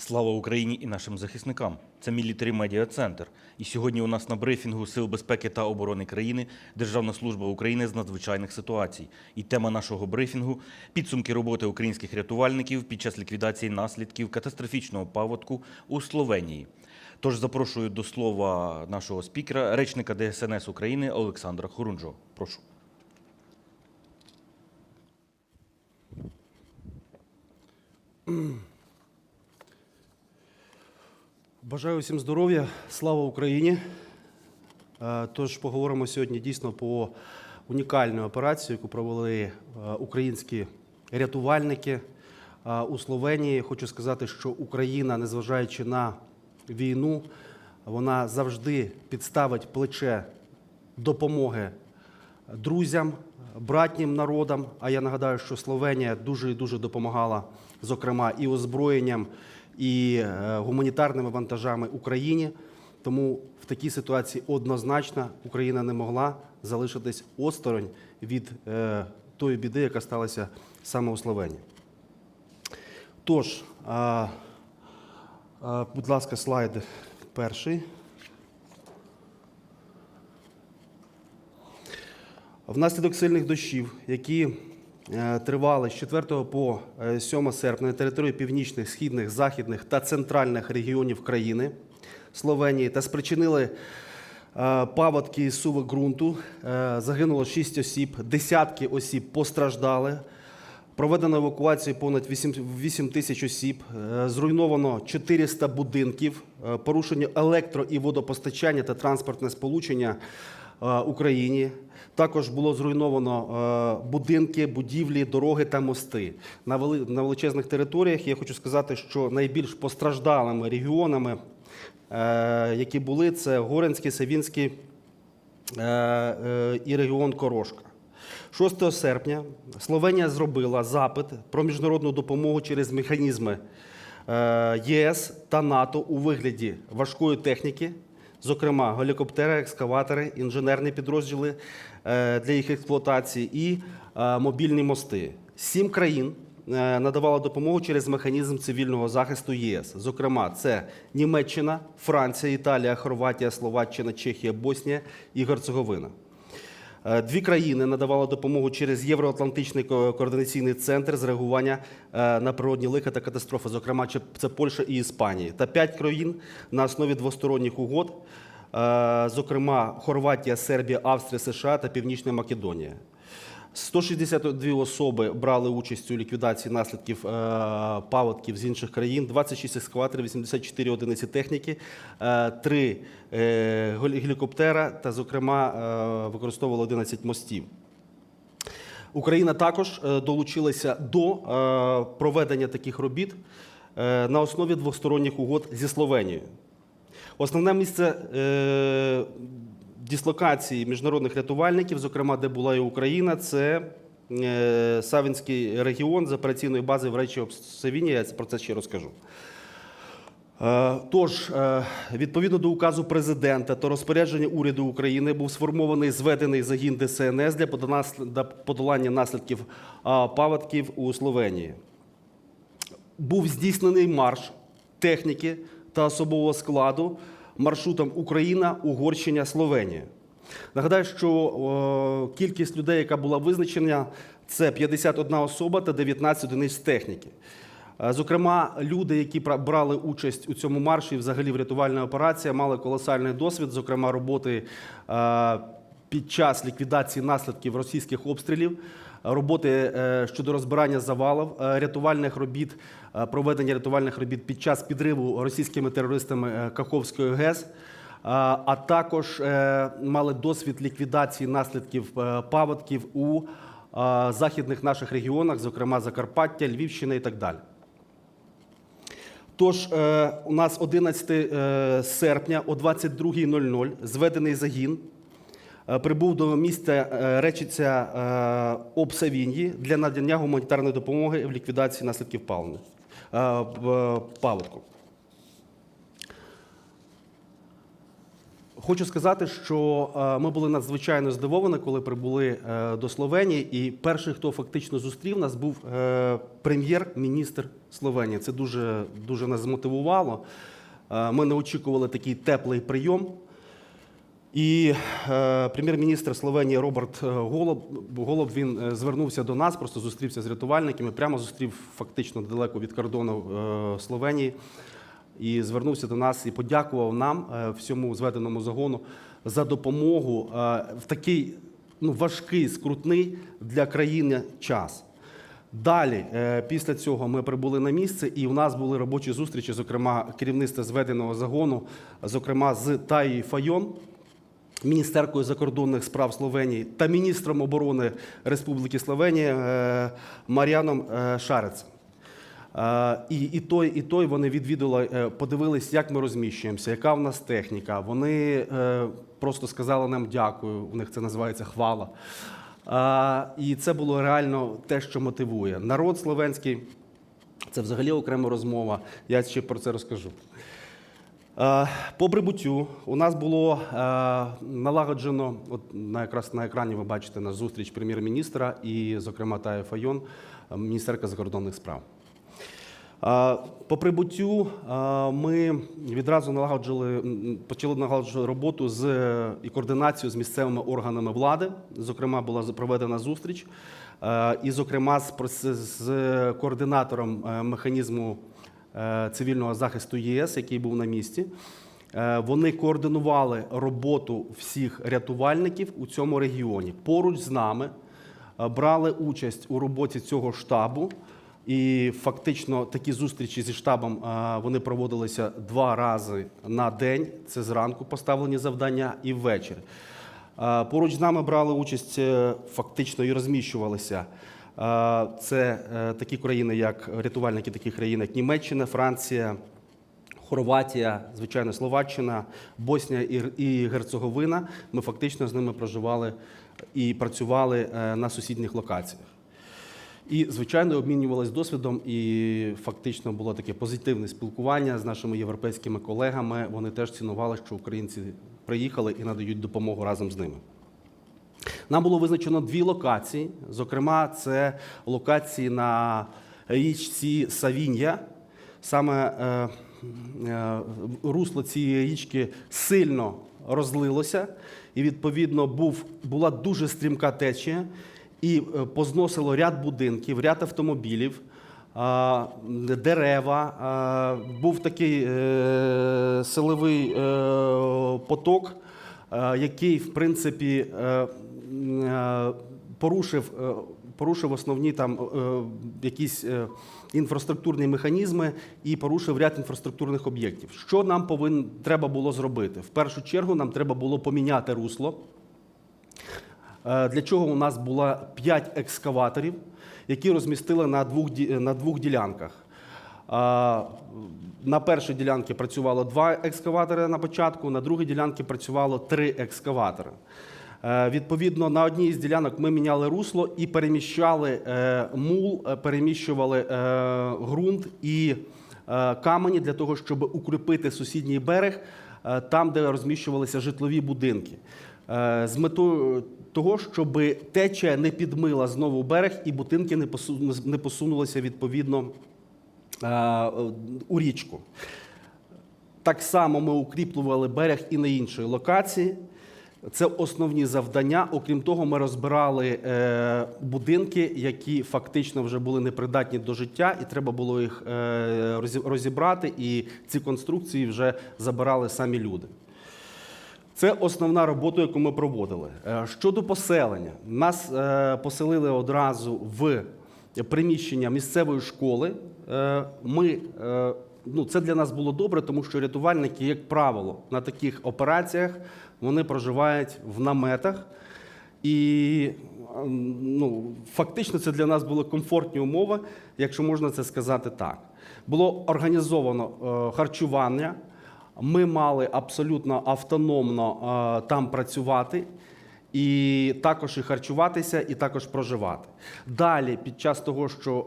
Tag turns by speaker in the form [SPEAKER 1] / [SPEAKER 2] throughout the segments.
[SPEAKER 1] Слава Україні і нашим захисникам! Це Мілітарі Медіа Центр. І сьогодні у нас на брифінгу Сил безпеки та оборони країни Державна служба України з надзвичайних ситуацій. І тема нашого брифінгу підсумки роботи українських рятувальників під час ліквідації наслідків катастрофічного паводку у Словенії. Тож запрошую до слова нашого спікера, речника ДСНС України Олександра Хорунжо. Прошу.
[SPEAKER 2] Бажаю всім здоров'я, слава Україні. Е, Тож поговоримо сьогодні дійсно по унікальній операції, яку провели е, українські рятувальники е, у Словенії. Хочу сказати, що Україна, незважаючи на війну, вона завжди підставить плече допомоги друзям, братнім народам. А я нагадаю, що Словенія дуже і дуже допомагала, зокрема, і озброєнням, і е, гуманітарними вантажами Україні. Тому в такій ситуації однозначно Україна не могла залишитись осторонь від е, тої біди, яка сталася саме у Словенії. Тож, будь ласка, слайд перший. Внаслідок сильних дощів, які тривали з 4 по е, 7 серпня на території північних, східних, західних та центральних регіонів країни Словенії та спричинили е, паводки і суви ґрунту, е, загинуло 6 осіб, десятки осіб постраждали. Проведено евакуацію понад 8, 8 тисяч осіб, е, зруйновано 400 будинків, е, порушено електро і водопостачання та транспортне сполучення. е, Україні. Також було зруйновано е, будинки, будівлі, дороги та мости. На вели- на величезних територіях я хочу сказати, що найбільш постраждалими регіонами, е, які були, це Горинський, Савінський е, е, і регіон Корошка. 6 серпня Словенія зробила запит про міжнародну допомогу через механізми е, ЄС та НАТО у вигляді важкої техніки, зокрема гелікоптери, екскаватори, інженерні підрозділи е, для їх експлуатації і е, мобільні мости. Сім країн е, надавала допомогу через механізм цивільного захисту ЄС. Зокрема, це Німеччина, Франція, Італія, Хорватія, Словаччина, Чехія, Боснія і Герцеговина. Е, Дві країни надавали допомогу через Євроатлантичний координаційний центр з реагування е, на природні лиха та катастрофи, зокрема це Польща і Іспанія. Та п'ять країн на основі двосторонніх угод, е, зокрема Хорватія, Сербія, Австрія, США та Північна Македонія. 162 особи брали участь у ліквідації наслідків е, паводків з інших країн, 26 ескаваторів, 84 одиниці техніки, 3 гелікоптера та, зокрема, е, використовували 11 мостів. Україна також е, долучилася до е, проведення таких робіт е, на основі двосторонніх угод зі Словенією. Основне місце е, дислокації міжнародних рятувальників, зокрема, де була і Україна, це е, Савінський регіон з операційної бази в речі Савіні. Я про це ще розкажу. Е, Тож, е, відповідно до указу президента та розпорядження уряду України був сформований зведений загін ДСНС для подолання наслідків паводків у Словенії. Був здійснений марш техніки та особового складу маршрутом Україна, Угорщина, Словенія. Нагадаю, що кількість людей, яка була визначена, це 51 особа та 19 одиниць техніки. Е, Зокрема, люди, які брали участь у цьому марші, взагалі в рятувальній операції, мали колосальний досвід, зокрема, роботи е, під час ліквідації наслідків російських обстрілів, роботи е, щодо розбирання завалів, е, рятувальних робіт, е, проведення рятувальних робіт під час підриву російськими терористами Каховської ГЕС. А також мали досвід ліквідації наслідків паводків у західних наших регіонах, зокрема Закарпаття, Львівщина і так далі. Тож у нас 11 е, серпня о 22.00 зведений загін прибув до міста е, Речиця е, Обсавіньї для надання гуманітарної допомоги в ліквідації наслідків паводку. е. Хочу сказати, що е, ми були надзвичайно здивовані, коли прибули е, до Словенії. І перший, хто фактично зустрів нас, був е, прем'єр-міністр Словенії. Це дуже, дуже нас змотивувало. Е, Ми не очікували такий теплий прийом. І е, прем'єр-міністр Словенії Роберт е, Голуб, Голуб він е, звернувся до нас, просто зустрівся з рятувальниками, прямо зустрів фактично далеко від кордону е, Словенії. І звернувся до нас і подякував нам, е, всьому зведеному загону, за допомогу в такий ну, важкий, скрутний для країни час. Далі, після цього, ми прибули на місце, і у нас були робочі зустрічі, зокрема, керівництва зведеного загону, зокрема з Таї Файон, міністеркою закордонних справ Словенії та міністром оборони Республіки Словенія е, Мар'яном е, Шарецем. І, і той, і той вони відвідали, е, подивились, як ми розміщуємося, яка в нас техніка. Вони просто сказали нам дякую. У них це називається хвала. І це було реально те, що мотивує. Народ словенський це взагалі окрема розмова. Я ще про це розкажу. Е, По прибуттю у нас було е, налагоджено, от на якраз на екрані ви бачите на зустріч прем'єр-міністра і, зокрема, Тая Файон, е, міністерка закордонних справ. По прибуттю ми відразу налагоджили, почали налагоджувати роботу з і координацію з місцевими органами влади. Зокрема, була проведена зустріч, і, зокрема, з, з координатором механізму цивільного захисту ЄС, який був на місці. Е, Вони координували роботу всіх рятувальників у цьому регіоні. Поруч з нами е, брали участь у роботі цього штабу. І фактично такі зустрічі зі штабом е, вони проводилися два рази на день. Це зранку поставлені завдання і ввечері. Е, Поруч з нами брали участь е, фактично і розміщувалися. Це е, такі країни, як рятувальники таких країн, як Німеччина, Франція, Хорватія, звичайно, Словаччина, Боснія і- і Герцеговина. Ми фактично з ними проживали і працювали е, на сусідніх локаціях. І, звичайно, обмінювалися досвідом, і фактично було таке позитивне спілкування з нашими європейськими колегами. Вони теж цінували, що українці приїхали і надають допомогу разом з ними. Нам було визначено дві локації. Зокрема, це локації на річці Савін'я. Саме е, е, русло цієї річки сильно розлилося, і відповідно був, була дуже стрімка течія, і е, позносило ряд будинків, ряд автомобілів. Дерева, був такий силовий поток, який, в принципі, порушив, е, порушив основні там е, якісь е, інфраструктурні механізми і порушив ряд інфраструктурних об'єктів. Що нам повин, треба було зробити? В першу чергу нам треба було поміняти русло. Е, Для чого у нас було 5 екскаваторів, які розмістили на двох, на двох ділянках. На першій ділянці працювало два екскаватори на початку, на другій ділянці працювало три екскаватори. Е, Відповідно, на одній з ділянок ми міняли русло і переміщали е, мул, е, переміщували ґрунт і камені для того, щоб укріпити сусідній берег там, де розміщувалися житлові будинки. З метою того, щоб течія не підмила знову берег і будинки не посунулися відповідно у річку. Так само ми укріплювали берег і на іншій локації. Це основні завдання. Окрім того, ми розбирали е, будинки, які фактично вже були непридатні до життя, і треба було їх е, розібрати, і ці конструкції вже забирали самі люди. Це основна робота, яку ми проводили. Е, Щодо поселення, нас поселили одразу в приміщення місцевої школи. Ми, ну, це для нас було добре, тому що рятувальники, як правило, на таких операціях вони проживають в наметах. І ем, ну, фактично це для нас були комфортні умови, якщо можна це сказати так. Було організовано е, харчування. Ми мали абсолютно автономно е, там працювати. І також і харчуватися, і також проживати. Далі, під час того, що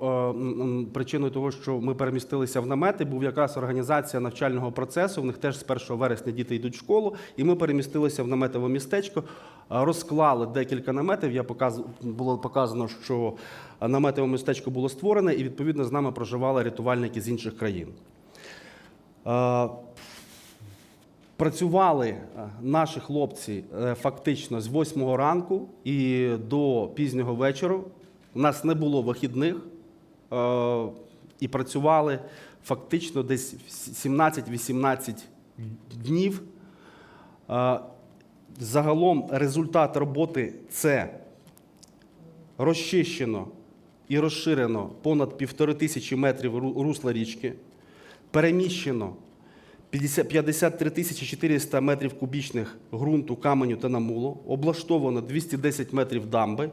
[SPEAKER 2] е, причиною того, що ми перемістилися в намети, був якраз організація навчального процесу. В них теж з 1 вересня діти йдуть в школу, і ми перемістилися в наметове містечко. е, Розклали декілька наметів. Я показ... було показано, що наметове містечко було створене, і відповідно з нами проживали рятувальники з інших країн. Працювали е, наші хлопці е, фактично з 8 ранку і до пізнього вечора. У нас не було вихідних е, і працювали фактично десь 17-18 днів. Загалом результат роботи це розчищено і розширено понад півтори тисячі метрів русла річки, переміщено 50 53 тисячі 400 метрів кубічних ґрунту, каменю та намулу, облаштовано 210 метрів дамби,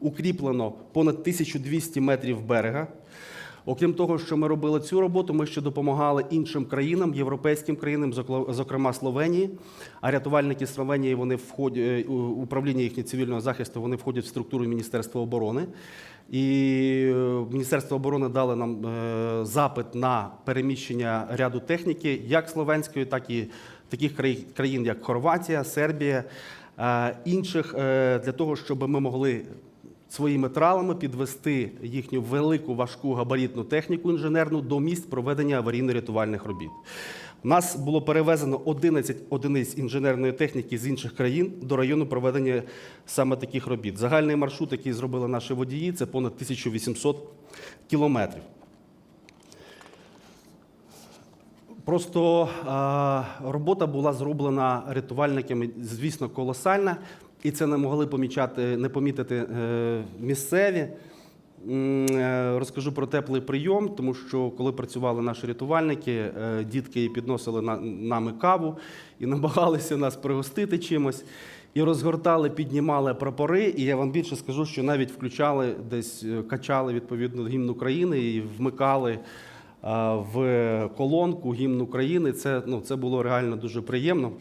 [SPEAKER 2] укріплено понад 1200 метрів берега. Окрім того, що ми робили цю роботу, ми ще допомагали іншим країнам, європейським країнам, зокрема Словенії. А рятувальники Словенії вони входять е, управління їхнього цивільного захисту, вони входять в структуру Міністерства оборони. І е, Міністерство оборони дало нам е, запит на переміщення ряду техніки, як словенської, так і таких країн, як Хорватія, Сербія, інших, для того, щоб ми могли своїми тралами підвести їхню велику важку габаритну техніку інженерну до місць проведення аварійно-рятувальних робіт. У нас було перевезено 11 одиниць інженерної техніки з інших країн до району проведення саме таких робіт. Загальний маршрут, який зробили наші водії, це понад 1800 кілометрів. Просто робота була зроблена рятувальниками, звісно, колосальна, і це не могли помічати, не помітити е, місцеві. Е, Розкажу про теплий прийом, тому що коли працювали наші рятувальники, е, дітки підносили нами каву і намагалися нас пригостити чимось. І розгортали, піднімали прапори. І я вам більше скажу, що навіть включали десь качали відповідно гімн України і вмикали в колонку гімн України. Це, ну, це було реально дуже приємно.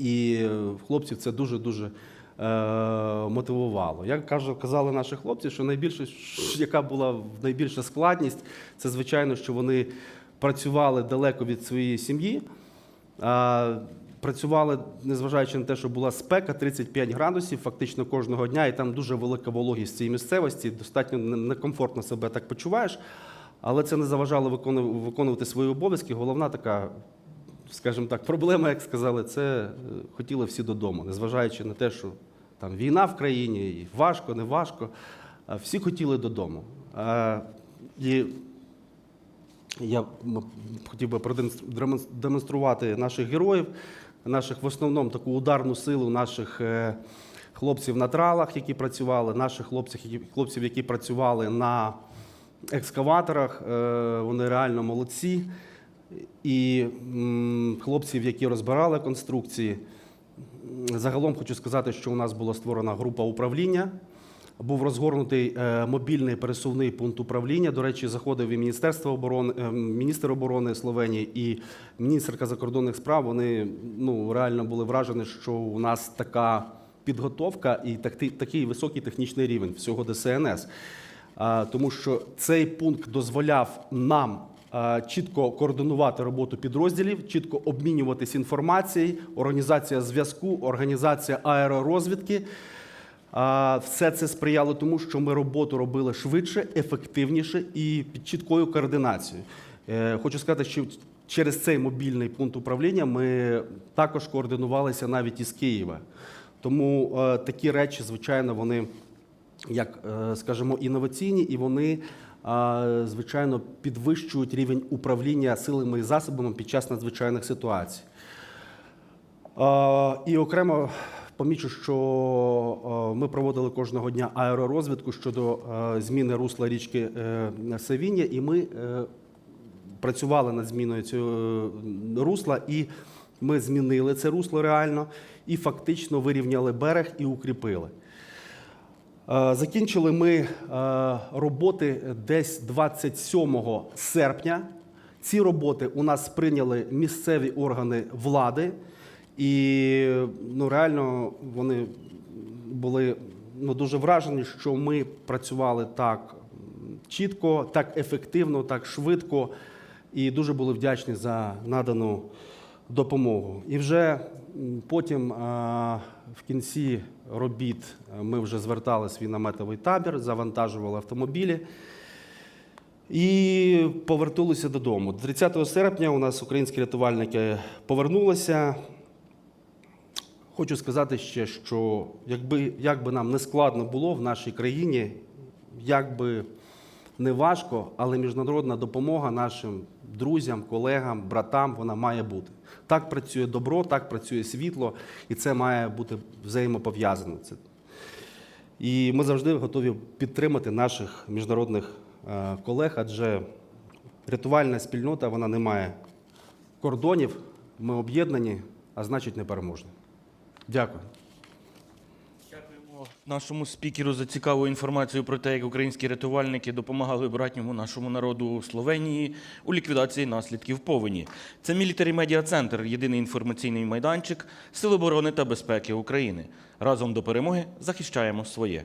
[SPEAKER 2] І хлопців це дуже-дуже е, мотивувало. Як казали наші хлопці, що найбільше, яка була найбільша складність, це звичайно, що вони працювали далеко від своєї сім'ї. Працювали, незважаючи на те, що була спека 35 градусів, фактично кожного дня, і там дуже велика вологість цієї місцевості, достатньо некомфортно себе так почуваєш. Але це не заважало виконувати свої обов'язки. Головна така, скажімо так, проблема, як сказали, це е, хотіли всі додому, незважаючи на те, що там війна в країні, і важко, не важко. Всі хотіли додому. І я хотів би продемонструвати наших героїв, наших в основному таку ударну силу наших е, хлопців на тралах, які працювали, наших хлопців, які, хлопців, які працювали на екскаваторах. Е, Вони реально молодці. І хлопців, які розбирали конструкції. Загалом хочу сказати, що у нас була створена група управління. Був розгорнутий е, мобільний пересувний пункт управління. До речі, заходив і Міністерство оборони, е, міністр оборони Словенії і міністерка закордонних справ. Вони ну реально були вражені, що у нас така підготовка і такий, високий технічний рівень всього ДСНС. Тому що цей пункт дозволяв нам чітко координувати роботу підрозділів, чітко обмінюватись інформацією, організація зв'язку, організація аеророзвідки. Все це сприяло тому, що ми роботу робили швидше, ефективніше і під чіткою координацією. Е, Хочу сказати, що через цей мобільний пункт управління ми також координувалися навіть із Києва. Тому е, такі речі, звичайно, вони як е, скажімо, інноваційні, і вони е, звичайно підвищують рівень управління силами і засобами під час надзвичайних ситуацій. Е, І окремо помічу, що ми проводили кожного дня аеророзвідку щодо зміни русла річки Савіння, і ми працювали над зміною цього русла, і ми змінили це русло реально і фактично вирівняли берег і укріпили. Е, Закінчили ми е, роботи десь 27 серпня. Ці роботи у нас прийняли місцеві органи влади. І ну, реально вони були ну, дуже вражені, що ми працювали так чітко, так ефективно, так швидко, і дуже були вдячні за надану допомогу. І вже потім а, в кінці робіт е, ми вже звертали свій наметовий табір, завантажували автомобілі. І повернулися додому. 30 серпня у нас українські рятувальники повернулися. Хочу сказати ще, що якби, як нам не складно було в нашій країні, як би не важко, але міжнародна допомога нашим друзям, колегам, братам вона має бути. Так працює добро, так працює світло, і це має бути взаємопов'язано. І ми завжди готові підтримати наших міжнародних е, колег, адже рятувальна спільнота вона не має кордонів. Ми об'єднані, а значить непереможні. Дякую.
[SPEAKER 1] Нашому спікеру за цікаву інформацію про те, як українські рятувальники допомагали братньому нашому народу Словенії у ліквідації наслідків повені. Це Мілітарі Медіа Центр, єдиний інформаційний майданчик Сил оборони та безпеки України. Разом до перемоги захищаємо своє.